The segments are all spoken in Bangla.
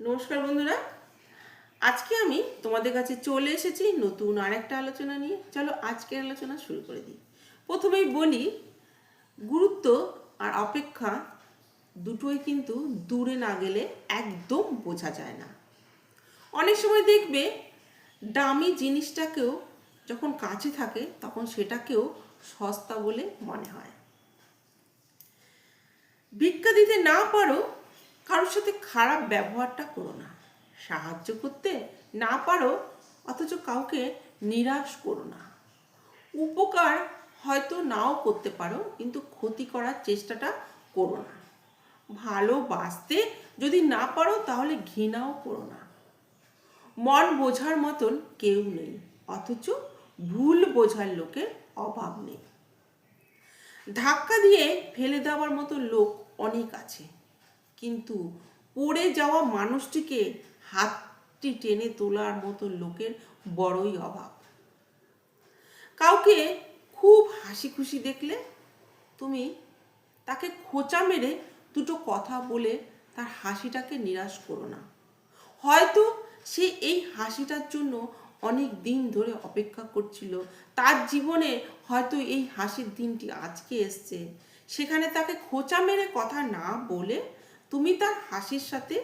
নমস্কার বন্ধুরা। আজকে আমি তোমাদের কাছে চলে এসেছি নতুন আরেকটা আলোচনা নিয়ে। চলো আজকের আলোচনা শুরু করে দিই। প্রথমেই বলি, গুরুত্ব আর অপেক্ষা দুটোই কিন্তু দূরে না গেলে একদম বোঝা যায় না। অনেক সময় দেখবে দামি জিনিসটাকেও যখন কাছে থাকে, তখন সেটাকেও সস্তা বলে মনে হয়। ভিক্ষা দিতে না পারো কারোর সাথে খারাপ ব্যবহারটা করো না। সাহায্য করতে না পারো, অথচ কাউকে নিরাশ করো না। উপকার হয়তো নাও করতে পারো, কিন্তু ক্ষতি করার চেষ্টাটা করো না। ভালোবাসতে যদি না পারো, তাহলে ঘৃণাও করো না। মন বোঝার মতন কেউ নেই, অথচ ভুল বোঝার লোকের অভাব নেই। ধাক্কা দিয়ে ফেলে দেওয়ার মতো লোক অনেক আছে। কিন্তু পড়ে যাওয়া মানুষটিকে হাতটি টেনে তোলার মতো লোকের বড়ই অভাব। কাউকে খুব হাসি খুশি দেখলে তুমি তাকে খোঁচা মেরে দুটো কথা বলে তার হাসিটাকে নিরাশ করো না। হয়তো সে এই হাসিটার জন্য অনেক দিন ধরে অপেক্ষা করছিল। তার জীবনে হয়তো এই হাসির দিনটি আজকে এসছে। সেখানে তাকে খোঁচা মেরে কথা না বলে তুমি তার হাসির সাথে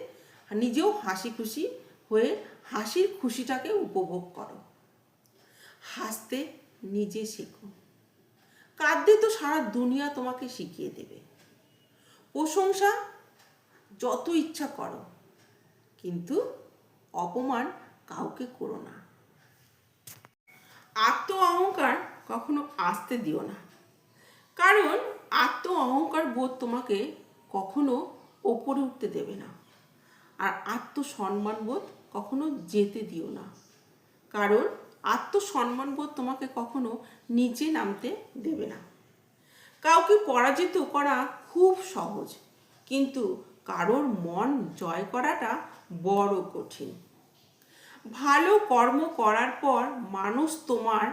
নিজেও হাসি খুশি হয়ে হাসির খুশিটাকে উপভোগ করো। হাসতে নিজে শেখো। কাঁদতে তো সারা দুনিয়া তোমাকে শিখিয়ে দেবে। প্রশংসা যত ইচ্ছা করো, কিন্তু অপমান কাউকে করো না। আত্ম অহংকার কখনো আসতে দিও না। কারণ আত্ম অহংকার বোধ তোমাকে কখনো ওপরে উঠতে দেবে না। আর আত্মসম্মান বোধ কখনো যেতে দিও না। কারণ আত্মসম্মান বোধ তোমাকে কখনো নিচে নামতে দেবে না। কাউকে পরাজিত করা খুব সহজ, কিন্তু কারোর মন জয় করাটা বড় কঠিন। ভালো কর্ম করার পর মানুষ তোমার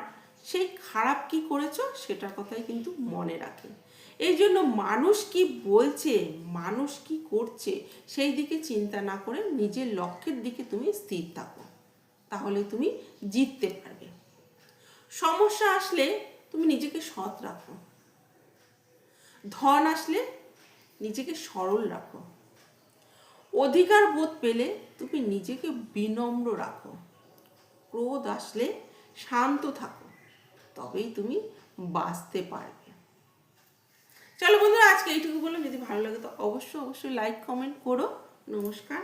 সেই খারাপ কি করেছ সেটার কথাই কিন্তু মনে রাখে। এই জন্য মানুষ কি বলছে, মানুষ কি করছে, সেই দিকে চিন্তা না করে নিজের লক্ষ্যের দিকে তুমি স্থির থাকো। তাহলে তুমি জিততে পারবে। সমস্যা আসলে তুমি নিজেকে সৎ রাখো। ধন আসলে নিজেকে সরল রাখো। অধিকার বোধ পেলে তুমি নিজেকে বিনম্র রাখো। ক্রোধ আসলে শান্ত থাকো, তবেই তুমি বাঁচতে পারবে। চলো বন্ধুরা, আজকে এইটুকু বললাম। যদি ভালো লাগে তো অবশ্যই অবশ্যই লাইক কমেন্ট করো। নমস্কার।